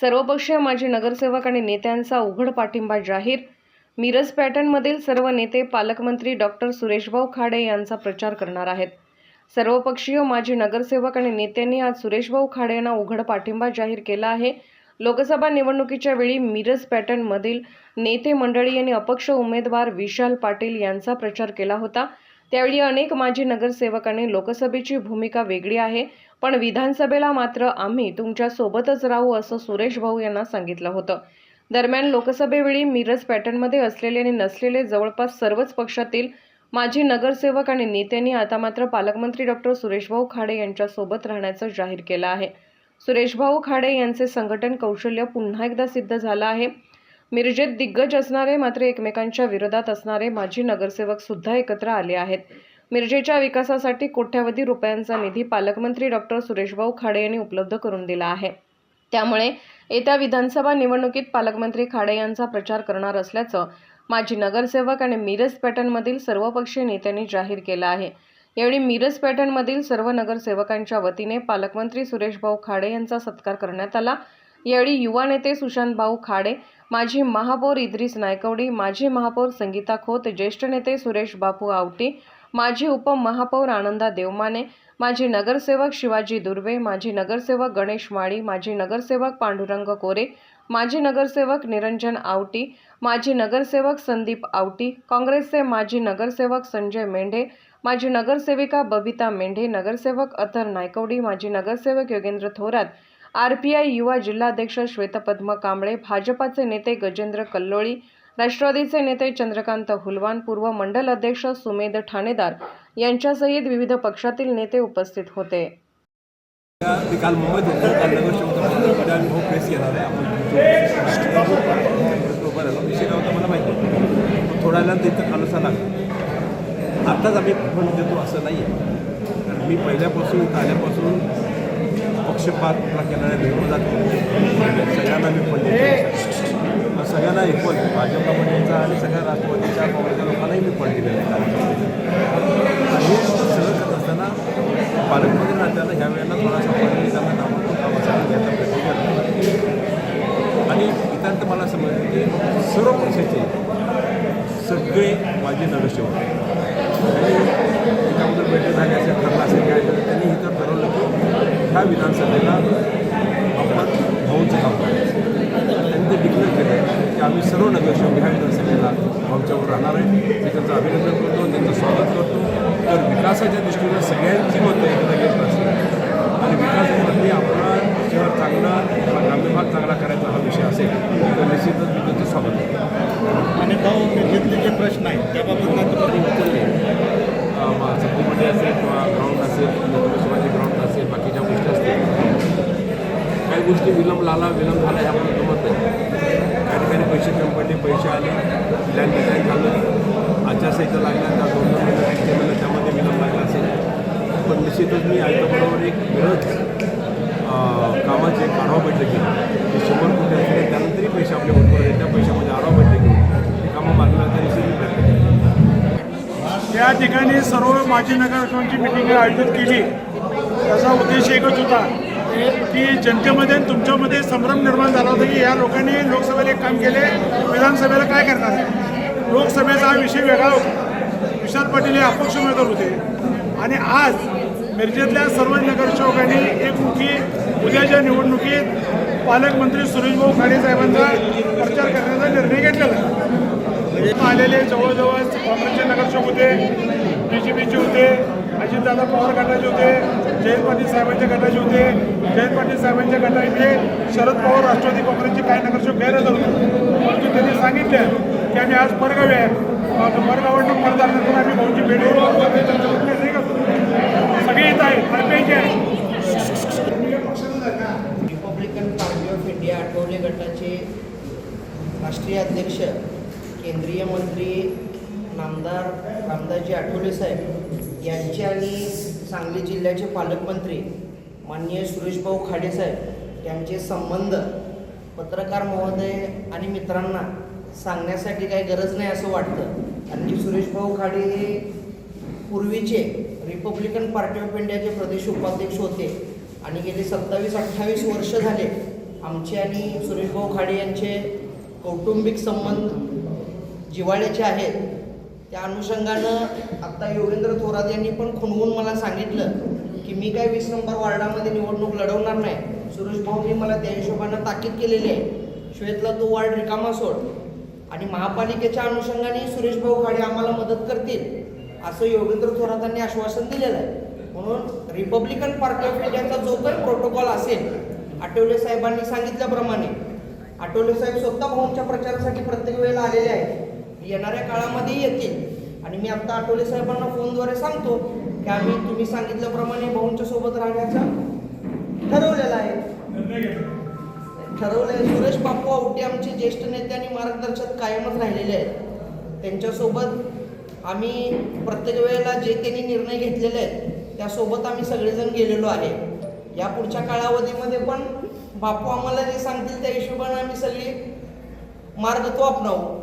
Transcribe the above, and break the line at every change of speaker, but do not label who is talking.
सर्वपक्षीय माजी नगरसेवक आणि नेत्यांचा उघड पाठिंबा जाहीर. मिरज पॅटर्नमधील सर्व नेते पालकमंत्री डॉक्टर सुरेशभाऊ खाडे यांचा प्रचार करणार आहेत. सर्वपक्षीय माजी नगरसेवक आणि नेत्यांनी आज सुरेशभाऊ खाडे यांना उघड पाठिंबा जाहीर केला आहे. लोकसभा निवडणुकीच्या वेळी मिरज पॅटर्नमधील नेते मंडळी यांनी अपक्ष उमेदवार विशाल पाटील यांचा प्रचार केला होता. त्यावेळी अनेक माजी नगरसेवकांनी लोकसभेची भूमिका वेगळी आहे. पण विधानसभेला मात्र आम्ही तुमच्या सोबतच राहू असं सुरेश भाऊ यांना सांगितलं होतं. दरम्यान लोकसभेवेळी मिरज पॅटर्नमध्ये असलेले आणि नसलेले जवळपास सर्वच पक्षातील माजी नगरसेवक आणि नेत्यांनी आता मात्र पालकमंत्री डॉक्टर सुरेशभाऊ खाडे यांच्यासोबत राहण्याचं जाहीर केलं आहे. सुरेशभाऊ खाडे यांचे संघटन कौशल्य पुन्हा एकदा सिद्ध झालं आहे. मिरजेत दिग्गज असणारे मात्र एकमेकांच्या विरोधात असणारे माजी नगरसेवक सुद्धा एकत्र आले आहेत. मिरजेच्या विकासासाठी कोट्यावधी रुपयांचा निधी पालकमंत्री डॉक्टर सुरेशभाऊ खाडे यांनी उपलब्ध करून दिला आहे. त्यामुळे येत्या विधानसभा निवडणुकीत पालकमंत्री खाडे यांचा प्रचार करणार असल्याचं माजी नगरसेवक आणि मिरज पॅटर्नमधील सर्वपक्षीय नेत्यांनी जाहीर केलं आहे. यावेळी मिरज पॅटर्नमधील सर्व नगरसेवकांच्या वतीने पालकमंत्री सुरेशभाऊ खाडे यांचा सत्कार करण्यात आला. यावेळी युवा नेते सुशांतभाऊ खाडे माजी महापौर इद्रिस नायकवडी माजी महापौर संगीता खोत ज्येष्ठ नेते सुरेश बापू आवटी माजी उपमहापौर आनंदा देवमाने माजी नगरसेवक शिवाजी दुर्वे माजी नगरसेवक गणेश माळी माजी नगरसेवक पांडुरंग कोरे माजी नगरसेवक निरंजन आवटी माजी नगरसेवक संदीप आवटी काँग्रेसचे माजी नगरसेवक संजय मेंढे माजी नगरसेविका बबिता मेंढे नगरसेवक अथर नायकवडी माजी नगरसेवक Yogendra Thorat R P I युवा जिल्हाध्यक्ष श्वेतपद्म कांबळे भाजपाचे नेते गजेंद्र कल्लोळी राष्ट्रवादीचे नेते चंद्रकांत हुलवान पूर्व मंडल अध्यक्ष सुमेध ठाणेदार यांच्यासहित विविध पक्षातील नेते उपस्थित होते.
काल मुंबईत होतो. आम्ही हो भाऊ थोड्या वेळानं इथं खालसा लागला. आत्ताच आम्ही फंड देतो असं नाही आहे कारण मी पहिल्यापासून आल्यापासून पक्षपात केणाऱ्या विरोधात सगळ्यांना मी पण देतो. सगळ्यांना इक्वल भाजपला पण द्यायचा आणि सगळ्या राष्ट्रवादीच्या काँग्रेसच्या लोकांनाही मी पण दिलेला आहे. आणि हे सगळं करत असताना पालकमंत्री नात्यानं ह्या वेळेला थोडासा पाणी त्यांना नामांकन कामासाठी घ्यायचा प्रयत्न केला आणि इतर तर मला समजलं की सर्व पक्षाचे सगळे माझे नगरसेवक आणि त्याच्याबद्दल बैठक झाली असेल ठरलं असेल काय तर त्यांनी इथं ठरवलं की ह्या विधानसभेला आपण भाऊचं काम करायचं त्यांनी ते डिक्लेअर केलं की आम्ही सर्व नगरसेवक ह्या विधानसभेला करणार आहे. मी त्यांचं अभिनंदन करतो त्यांचं स्वागत करतो. तर विकासाच्या दृष्टीनं सगळ्यांची मतं एकदा घेत असते. आणि विकासामध्ये आपला शहर चांगला आपला ग्रामीण भाग चांगला करायचा हा विषय असेल तर निश्चितच मी त्यांचं स्वागत करतो.
आणि भाऊ घेतले जे प्रश्न आहेत त्याबाबत नंतर
त्यांनी उचलले सत्तीमध्ये असेल किंवा ग्राउंड असेल शिवाजी ग्राउंड असेल बाकीच्या गोष्टी असतील काही गोष्टी विलंब लाला विलंब झाला ह्यामध्ये जमत नाही काही ठिकाणी पैसे कमी पडले पैसे आले प्लॅन डिझाईन झालं आचारसंहिता लागला त्या दोन दोन महिने त्यामध्ये विलंब लागला असेल. पण निश्चितच मी आयुक्ताबरोबर एक मिळत कामाचे एक आढावा बैठक केली ते शंभर कोटी असले त्यानंतरही पैसे आपले भरपूर आहेत त्या पैशामध्ये आढावा बैठक घेऊन ते कामं मागल्या तरी निश्चित
त्या ठिकाणी सर्व माजी नगरसेवकांची मिटिंग आयोजित केली. त्याचा उद्देश एकच होता की जनतेमध्ये तुमच्यामध्ये संभ्रम निर्माण झाला होता की या लोकांनी लोकसभेला एक काम केले विधानसभेला काय करणार? आहे लोकसभेचा हा विषय वेगळा होता. विशाल पाटील हे अपक्ष उमेदवार होते. आणि आज मिरजेतल्या सर्व नगरसेवकांनी एकमुखी उद्याच्या निवडणुकीत पालकमंत्री सुरेशभाऊ खाडे साहेबांचा प्रचार करण्याचा निर्णय घेतलेला आहे. आलेले जवळजवळ काँग्रेसचे नगरसेवक होते बी जे पीचे होते अजितदादा पवार गटाचे होते जयंत पाटील साहेबांच्या गटाचे होते. जयंत पाटील साहेबांच्या गटाचे शरद पवार राष्ट्रवादी काँग्रेसचे काही नगरसेवक गैरहजर होते. परंतु त्यांनी सांगितलं की आम्ही आज परगावी आहे. मग परगावांना नंतर आम्ही भाऊची भेट. घेऊन सगळे येत आहेत हरपेचे आहेत.
Republican party of India Athawale गटाचे राष्ट्रीय अध्यक्ष केंद्रीय मंत्री नामदार रामदासजी आठवले साहेब. यांचे आणि सांगली जिल्ह्याचे पालकमंत्री माननीय सुरेशभाऊ खाडेसाहेब यांचे संबंध पत्रकार महोदय आणि मित्रांना सांगण्यासाठी काही गरज नाही असं वाटतं. कारण की सुरेशभाऊ खाडे हे पूर्वीचे रिपब्लिकन पार्टी ऑफ इंडियाचे प्रदेश उपाध्यक्ष होते. आणि गेले सत्तावीस अठ्ठावीस वर्ष झाले आमचे आणि सुरेशभाऊ खाडे यांचे कौटुंबिक संबंध जिव्हाळ्याचे आहेत. त्या अनुषंगानं आत्ता योगेंद्र थोरात यांनी पण खुणवून मला सांगितलं की मी काय वीस नंबर वार्डामध्ये निवडणूक लढवणार नाही. सुरेश भाऊंनी मला त्या हिशोबानं ताकीद केलेली आहे. श्वेतला तो वार्ड रिकामा सोड. आणि महापालिकेच्या अनुषंगाने सुरेश भाऊ खाडे आम्हाला मदत करतील असं योगेंद्र थोरातांनी आश्वासन दिलेलं आहे. म्हणून रिपब्लिकन पार्टी ऑफ इंडियाचा जो काही प्रोटोकॉल असेल आठवले साहेबांनी सांगितल्याप्रमाणे आठवले साहेब स्वतः भाऊंच्या प्रचारासाठी प्रत्येक वेळेला आलेले आहेत. येणाऱ्या काळामध्ये येतील. आणि मी आता आठवले साहेबांना फोनद्वारे सांगतो की आम्ही तुम्ही सांगितल्याप्रमाणे भाऊंच्या सोबत राहण्याचं ठरवलेलं आहे. ठरवलंय सुरेश बापू आवटे आमचे ज्येष्ठ नेते आणि मार्गदर्शक कायमच राहिलेले आहेत. त्यांच्यासोबत आम्ही प्रत्येक वेळेला जे त्यांनी निर्णय घेतलेले आहेत त्यासोबत आम्ही सगळेजण गेलेलो आहे. या पुढच्या कालावधीमध्ये पण बापू आम्हाला जे सांगतील त्या हिशोबाने आम्ही सगळे मार्ग तो अपनावू.